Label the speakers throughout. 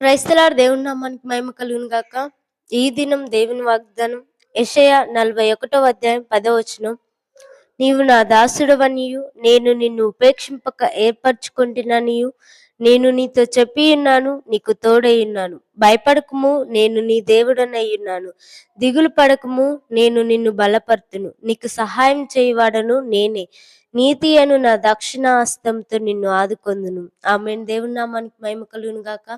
Speaker 1: క్రైస్తలాడు దేవుని నామానికి మహిమ కలుగును గాక. ఈ దినం దేవుని వాగ్దానం యషయ నలభై ఒకటో అధ్యాయం పదవచనం నీవు నా దాసుడవనియు నేను నిన్ను ఉపేక్షింపక ఏర్పరచుకుంటున్నానియు నేను నీతో చెప్పి ఉన్నాను నీకు తోడై ఉన్నాను. భయపడకము నేను నీ దేవుడనై ఉన్నాను. దిగులు పడకము నేను నిన్ను బలపరుతును. నీకు సహాయం చేయవాడను నేనే. నీతి అను నా దక్షిణ హస్తంతో నిన్ను ఆదుకొందును. ఆమె దేవుని నామానికి మహిమ కలుగును గాక.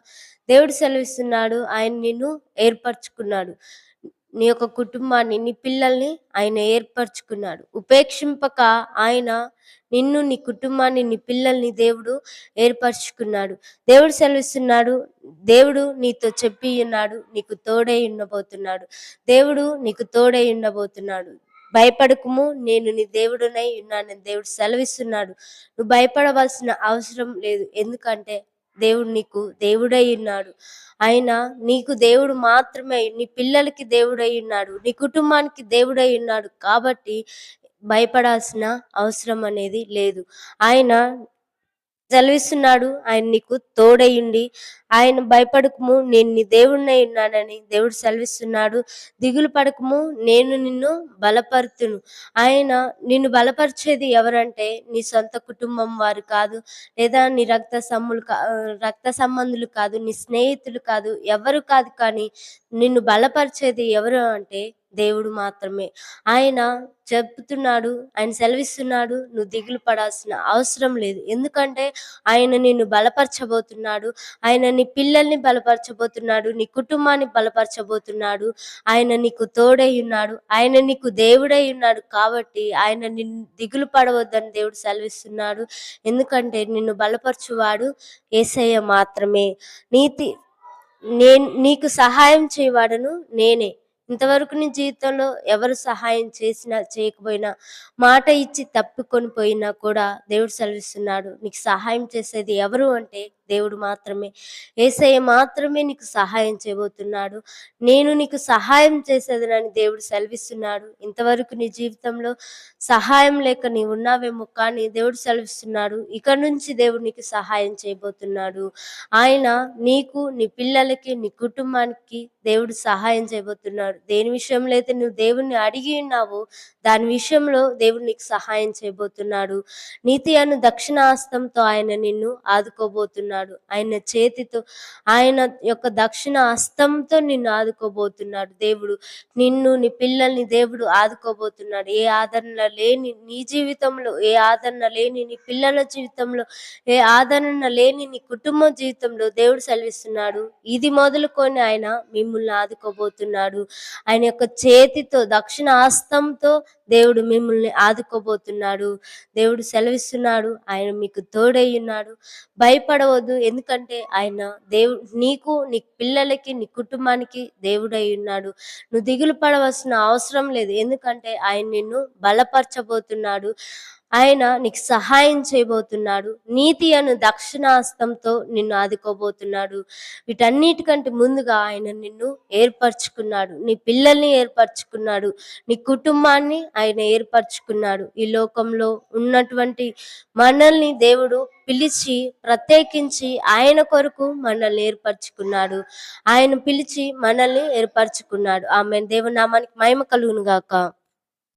Speaker 1: దేవుడు సెలవిస్తున్నాడు. ఆయన నిన్ను ఏర్పరచుకున్నాడు. నీ యొక్క కుటుంబాన్ని నీ పిల్లల్ని ఆయన ఏర్పరచుకున్నాడు. ఉపేక్షింపక ఆయన నిన్ను నీ కుటుంబాన్ని నీ పిల్లల్ని దేవుడు ఏర్పరచుకున్నాడు. దేవుడు సెలవిస్తున్నాడు. దేవుడు నీతో చెప్పి ఉన్నాడు. నీకు తోడై ఉండబోతున్నాడు. దేవుడు నీకు తోడై ఉండబోతున్నాడు. భయపడకుము నేను నీ దేవుడునై ఉన్నాను దేవుడు సెలవిస్తున్నాడు. నువ్వు భయపడవలసిన అవసరం లేదు. ఎందుకంటే దేవుడు నీకు దేవుడై ఉన్నాడు. ఆయన నీకు దేవుడు మాత్రమే నీ పిల్లలకి దేవుడై ఉన్నాడు నీ కుటుంబానికి దేవుడై ఉన్నాడు కాబట్టి భయపడాల్సిన అవసరం అనేది లేదు. ఆయన సెలవిస్తున్నాడు. ఆయన నీకు తోడయ్యుండి ఆయన భయపడకము నేను నీ దేవుడినై ఉన్నానని దేవుడు సెలవిస్తున్నాడు. దిగులు పడకము నేను నిన్ను బలపరుతును. ఆయన నిన్ను బలపరిచేది ఎవరంటే నీ సొంత కుటుంబం వారు కాదు లేదా నీ రక్త సమ్ములు రక్త సంబంధులు కాదు నీ స్నేహితులు కాదు ఎవరు కాదు కానీ నిన్ను బలపరిచేది ఎవరు అంటే దేవుడు మాత్రమే. ఆయన చెప్తున్నాడు ఆయన సెలవిస్తున్నాడు నువ్వు దిగులు పడాల్సిన అవసరం లేదు. ఎందుకంటే ఆయన నిన్ను బలపరచబోతున్నాడు ఆయన నీ పిల్లల్ని బలపరచబోతున్నాడు నీ కుటుంబాన్ని బలపరచబోతున్నాడు ఆయన నీకు తోడై ఉన్నాడు ఆయన నీకు దేవుడై ఉన్నాడు కాబట్టి ఆయన నిన్ను దిగులు పడవద్దని దేవుడు సెలవిస్తున్నాడు. ఎందుకంటే నిన్ను బలపరచువాడు ఏసయ్య మాత్రమే. నీతి నేను నీకు సహాయం చేయవాడను నేనే. ఇంతవరకు నీ జీవితంలో ఎవరు సహాయం చేసినా చేయకపోయినా మాట ఇచ్చి తప్పుకొని పోయినా కూడా దేవుడు సెలవిస్తున్నాడు. నీకు సహాయం చేసేది ఎవరు అంటే దేవుడు మాత్రమే. ఏసయ్య మాత్రమే నీకు సహాయం చేయబోతున్నాడు. నేను నీకు సహాయం చేసేదనని దేవుడు సెలవిస్తున్నాడు. ఇంతవరకు నీ జీవితంలో సహాయం లేక నీ ఉన్నావేమో కానీ దేవుడు సెలవిస్తున్నాడు. ఇక నుంచి దేవుడు నీకు సహాయం చేయబోతున్నాడు. ఆయన నీకు నీ పిల్లలకి నీ కుటుంబానికి దేవుడు సహాయం చేయబోతున్నాడు. దేని విషయంలో అయితే నువ్వు దేవుణ్ణి అడిగి ఉన్నావో దాని విషయంలో దేవుడు నీకు సహాయం చేయబోతున్నాడు. నీతి అను దక్షిణాస్తంతో ఆయన నిన్ను ఆదుకోబోతున్నాడు. ఆయన చేతితో ఆయన యొక్క దక్షిణ హస్తంతో నిన్ను ఆదుకోబోతున్నాడు దేవుడు. నిన్ను నీ పిల్లల్ని దేవుడు ఆదుకోబోతున్నాడు. ఏ ఆదరణ లేని నీ జీవితంలో ఏ ఆదరణ లేని నీ పిల్లల జీవితంలో ఏ ఆదరణ లేని నీ కుటుంబ జీవితంలో దేవుడు సెలవిస్తున్నాడు. ఇది మొదలుకొని ఆయన మిమ్మల్ని ఆదుకోబోతున్నాడు. ఆయన యొక్క చేతితో దక్షిణ హస్తంతో దేవుడు మిమ్మల్ని ఆదుకోబోతున్నాడు. దేవుడు సెలవిస్తున్నాడు. ఆయన మీకు తోడై ఉన్నాడు. భయపడవద్దు. ఎందుకంటే ఆయన దేవుడు నీకు నీ పిల్లలకి నీ కుటుంబానికి దేవుడై ఉన్నాడు. నువ్వు దిగులు పడవలసిన అవసరం లేదు. ఎందుకంటే ఆయన నిన్ను బలపరచబోతున్నాడు. ఆయన నీకు సహాయం చేయబోతున్నాడు. నీతి అను దక్షిణాస్తంతో నిన్ను ఆదుకోబోతున్నాడు. వీటన్నిటికంటే ముందుగా ఆయన నిన్ను ఏర్పరచుకున్నాడు. నీ పిల్లల్ని ఏర్పరచుకున్నాడు. నీ కుటుంబాన్ని ఆయన ఏర్పరచుకున్నాడు. ఈ లోకంలో ఉన్నటువంటి మనల్ని దేవుడు పిలిచి ప్రత్యేకించి ఆయన కొరకు మనల్ని ఏర్పరచుకున్నాడు. ఆయన పిలిచి మనల్ని ఏర్పరచుకున్నాడు. ఆమె దేవునామానికి మహిమ కలుగును గాక